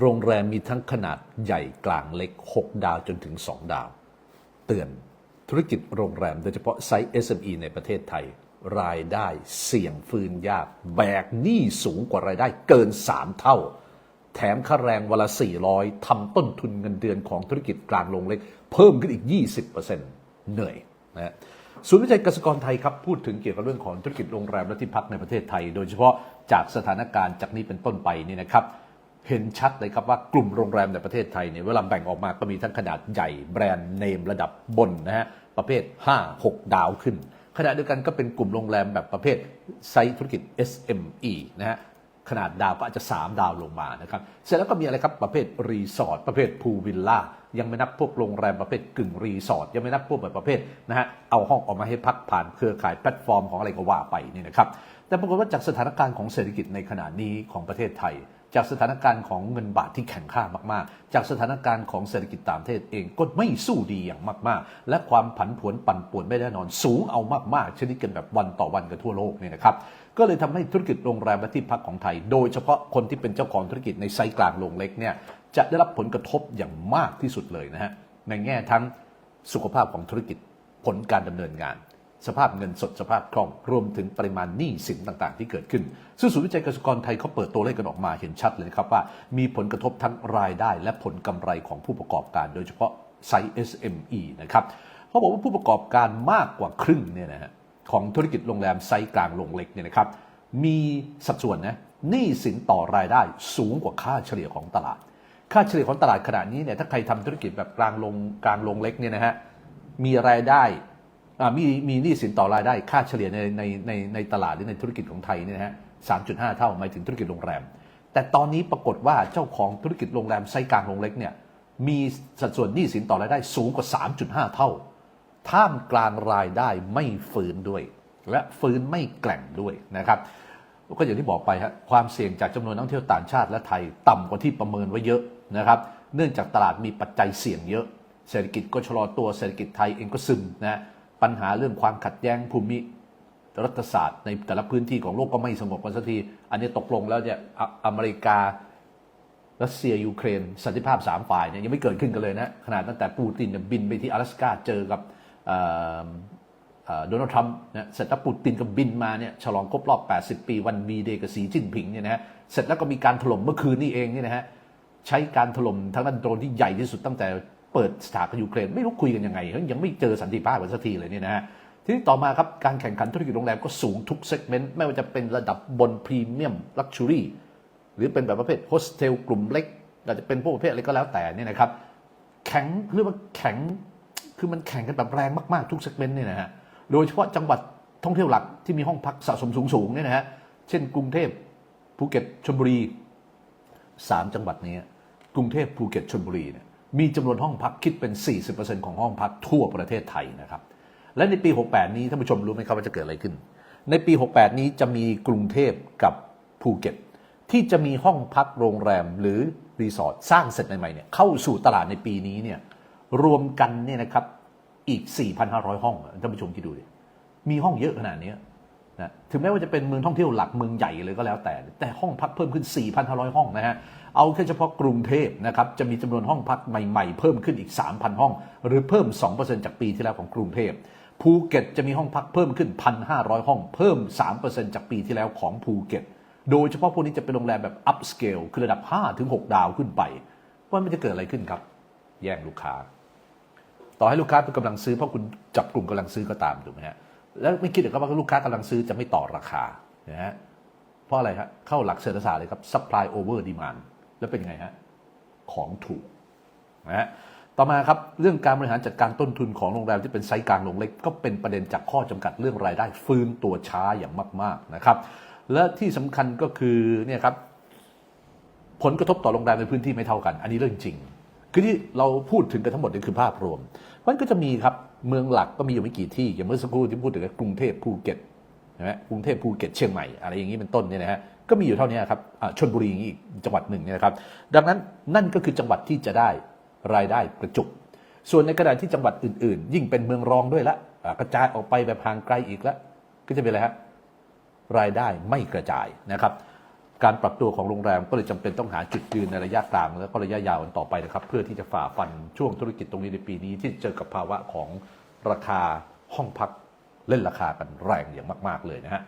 โรงแรมมีทั้งขนาดใหญ่กลางเล็ก 6 ดาวจนถึง 2 ดาว เตือนธุรกิจโรงแรมโดยเฉพาะไซส์ SME ในประเทศไทย รายได้เสี่ยงฟืนยาก แบกหนี้สูงกว่ารายได้เกิน 3 เท่า แถมค่าแรงวันละ 400 ทำต้นทุนเงินเดือนของธุรกิจกลางลงเล็ก เพิ่มขึ้นอีก 20%เหนื่อยนะฮะศูนย์วิจัยเกษตรกรไทยครับพูดถึงเกี่ยวกับเรื่องของธุรกิจโรงแรมและที่พักในประเทศไทย โดยเฉพาะจากสถานการณ์จากนี้เป็นต้นไปนี่นะครับ เห็นชัดเลยครับว่ากลุ่มโรงแรมในประเทศไทยเนี่ยเวลาแบ่งออกมาก็มีทั้งขนาดใหญ่แบรนด์เนมระดับบนนะฮะประเภท 5 6 ดาวขึ้น ขณะเดียวกันก็เป็นกลุ่มโรงแรมแบบประเภทไซต์ธุรกิจ SME นะฮะขนาดดาวก็อาจจะ 3 ดาวลงมานะครับ เสร็จแล้วก็มีอะไรครับประเภทรีสอร์ทประเภทพูลวิลล่ายังไม่นับพวกโรงแรมประเภทกึ่งรีสอร์ทยังไม่นับพวกแบบประเภทนะฮะเอาห้องออกมาให้พักผ่านเครือข่ายแพลตฟอร์มของอะไรก็ว่าไปนี่นะครับแต่ปรากฏว่าจากสถานการณ์ของเศรษฐกิจในขณะนี้ของประเทศไทย จากสถานการณ์ของเงินบาทที่แข็งค่ามากๆ จากสถานการณ์ของเศรษฐกิจต่างประเทศเองก็ไม่สู้ดีอย่างมากๆ และความผันผวนปั่นป่วนไม่แน่นอนสูงเอามากๆชนิดกันแบบวันต่อวันกันทั่วโลกเนี่ยนะครับก็เลยทำให้ธุรกิจโรงแรมและที่พักของไทย โดยเฉพาะคนที่เป็นเจ้าของธุรกิจในไซส์กลางโรงเล็กเนี่ยจะได้รับผลกระทบอย่างมากที่สุดเลยนะฮะในแง่ทั้งสุขภาพของธุรกิจผลการดำเนินงาน สภาพเงินสดสภาพคล่อง รวมถึงปริมาณหนี้สินต่างๆ ที่เกิดขึ้น ซึ่งศูนย์วิจัยเกษตรกรไทยเขาเปิดตัวเลขกันออกมาเห็นชัดเลยนะครับว่า มีผลกระทบทั้งรายได้และผลกำไรของผู้ประกอบการ โดยเฉพาะไซส์ SME นะครับเขาบอกว่าผู้ประกอบการมากกว่าครึ่งเนี่ยนะฮะของธุรกิจโรงแรมไซส์กลางลงเล็กเนี่ยนะครับมีสัดส่วนนะหนี้สินต่อรายได้สูงกว่าค่าเฉลี่ยของตลาด ค่าเฉลี่ยของตลาดขณะนี้เนี่ยถ้าใครทำธุรกิจแบบกลางลงกลางลงเล็กเนี่ยนะฮะมีรายได้ มีมีหนี้สินต่อรายได้ค่าเฉลี่ยในในในในตลาดหรือในธุรกิจของไทยเนี่ยนะฮะสามจุดห้าเท่าหมายถึงธุรกิจโรงแรม แต่ตอนนี้ปรากฏว่าเจ้าของธุรกิจโรงแรมไซกลางลงเล็กเนี่ยมีสัดส่วนหนี้สินต่อรายได้สูงกว่า 3.5 เท่า ท่ามกลางรายได้ไม่ฟื้นด้วย และฟื้นไม่แกล่งด้วยนะครับก็อย่างที่บอกไปฮะความเสี่ยงจากจำนวนนักท่องเที่ยวต่างชาติและไทยต่ำกว่าที่ประเมินไว้เยอะนะครับเนื่องจากตลาดมีปัจจัยเสี่ยงเยอะ เศรษฐกิจก็ชะลอตัวเศรษฐกิจไทยเองก็ซึมนะ ปัญหาเรื่องความขัดแย้งภูมิรัฐศาสตร์ในแต่ละพื้นที่ของโลกก็ไม่สงบกันสักที อันนี้ตกลงแล้วเนี่ยอ่ะอเมริกา รัสเซียยูเครนสันติภาพ 3 ฝ่ายเนี่ยยังไม่เกิดขึ้นกันเลยนะขนาดตั้งแต่ปูตินเนี่ยบินไปที่阿拉斯กาเจอกับเอ่อเอ่อโดนัลด์ทรัมป์นะเสร็จแล้วปูตินก็บินมาเนี่ยฉลองครบรอบ 80 ปีวันมีเดย์กับสีจิ้นผิงเนี่ยนะฮะเสร็จแล้วก็มีการถล่มเมื่อคืนนี้เองเนี่ยนะฮะใช้การถล่มทางด้านโดรนที่ใหญ่ที่สุดตั้งแต่ เปิดสถานกับยูเครนไม่รู้คุยกันยังไงยังไม่เจอสันติภาพกันสักทีเลยเนี่ยนะฮะทีนี้ต่อมาครับการแข่งขันธุรกิจโรงแรมก็สูงทุกเซกเมนต์ไม่ว่าจะเป็นระดับบนพรีเมียมลักชัวรี่หรือเป็นแบบประเภทโฮสเทลกลุ่มเล็กอาจจะเป็นพวกประเภทอะไรก็แล้วแต่เนี่ยนะครับแข็งเรียกว่าแข็งคือมันแข่งกันแบบแรงมากๆทุกเซกเมนต์เนี่ยนะฮะโดยเฉพาะจังหวัดท่องเที่ยวหลักที่มีห้องพักสะสมสูงๆเนี่ยนะฮะเช่นกรุงเทพภูเก็ตชลบุรีสามจังหวัดนี้กรุงเทพภูเก็ตชลบุรีเนี่ย มีจำนวนห้องพักคิดเป็น 40%ของห้องพักทั่วประเทศไทยนะครับ และในปี 68 นี้ท่านผู้ชมรู้ไหมครับว่าจะเกิดอะไรขึ้น ในปี 68 นี้จะมีกรุงเทพกับภูเก็ต ที่จะมีห้องพักโรงแรมหรือรีสอร์ทสร้างเสร็จใหม่ๆเนี่ยเข้าสู่ตลาดในปีนี้เนี่ยรวมกันเนี่ยนะครับอีก 4,500 ห้องท่านผู้ชมคิดดูดิมีห้องเยอะขนาดนี้ นะถึงแม้ว่าจะเป็นเมืองท่องเที่ยวหลักเมืองใหญ่เลยก็แล้วแต่ แต่ห้องพักเพิ่มขึ้น 4,500 ห้องนะฮะ เอาแค่เฉพาะกรุงเทพนะครับ จะมีจำนวนห้องพักใหม่ๆ เพิ่มขึ้นอีก 3,000 ห้อง หรือเพิ่ม 2%จากปีที่แล้วของกรุงเทพภูเก็ตจะมีห้องพักเพิ่มขึ้น 1,500 ห้อง เพิ่ม 3%จากปีที่แล้วของภูเก็ต โดยเฉพาะพวกนี้จะเป็นโรงแรมแบบ up scale คือระดับ5ถึง6ดาวขึ้นไป ว่ามันจะเกิดอะไรขึ้นครับ แย่งลูกค้า ต่อให้ลูกค้าเป็นกำลังซื้อเพราะคุณจับกลุ่มกำลังซื้อก็ตามถูกไหมฮะ แล้วไม่คิดหรอครับว่าลูกค้ากำลังซื้อจะไม่ต่อราคานะฮะเพราะอะไรครับเข้าหลักเศรษฐศาสตร์เลยครับ supply over demand แล้วเป็นไงฮะของถูกนะฮะต่อมาครับเรื่องการบริหารจัดการต้นทุนของโรงแรมที่เป็นไซส์กลางลงเล็ก ก็เป็นประเด็นจากข้อจำกัดเรื่องรายได้ ฟื้นตัวช้าอย่างมาก ๆนะครับ และที่สำคัญก็คือเนี่ยครับผลกระทบต่อโรงแรมในพื้นที่ไม่เท่ากัน อันนี้เรื่องจริง คือที่เราพูดถึงกันทั้งหมดนี่คือภาพรวมมันก็จะมีครับ เมืองหลักก็มีอยู่ไม่กี่ที่ อย่างเมื่อสักครู่ที่พูดถึงกรุงเทพภูเก็ตนะฮะกรุงเทพภูเก็ตเชียงใหม่อะไรอย่างนี้เป็นต้นเนี่ยนะฮะก็มีอยู่เท่านี้ครับอ่าชนบุรีอย่างนี้อีกจังหวัดหนึ่งเนี่ยนะครับ ดังนั้นนั่นก็คือจังหวัดที่จะได้รายได้กระจุก ส่วนในขณะดานที่จังหวัดอื่น ๆ ยิ่งเป็นเมืองรองด้วยละกระจายออกไปแบบห่างไกลอีกแล้วก็จะเป็นอะไรฮะรายได้ไม่กระจายนะครับ การปรับตัวของโรงแรมก็เลยจำเป็นต้องหาจุดยืนในระยะกลางและก็ระยะยาวกันต่อไปนะครับ เพื่อที่จะฝ่าฟันช่วงธุรกิจตรงนี้ในปีนี้ ที่เจอกับภาวะของราคาห้องพักเล่นราคากันแรงอย่างมาก ๆเลยนะฮะ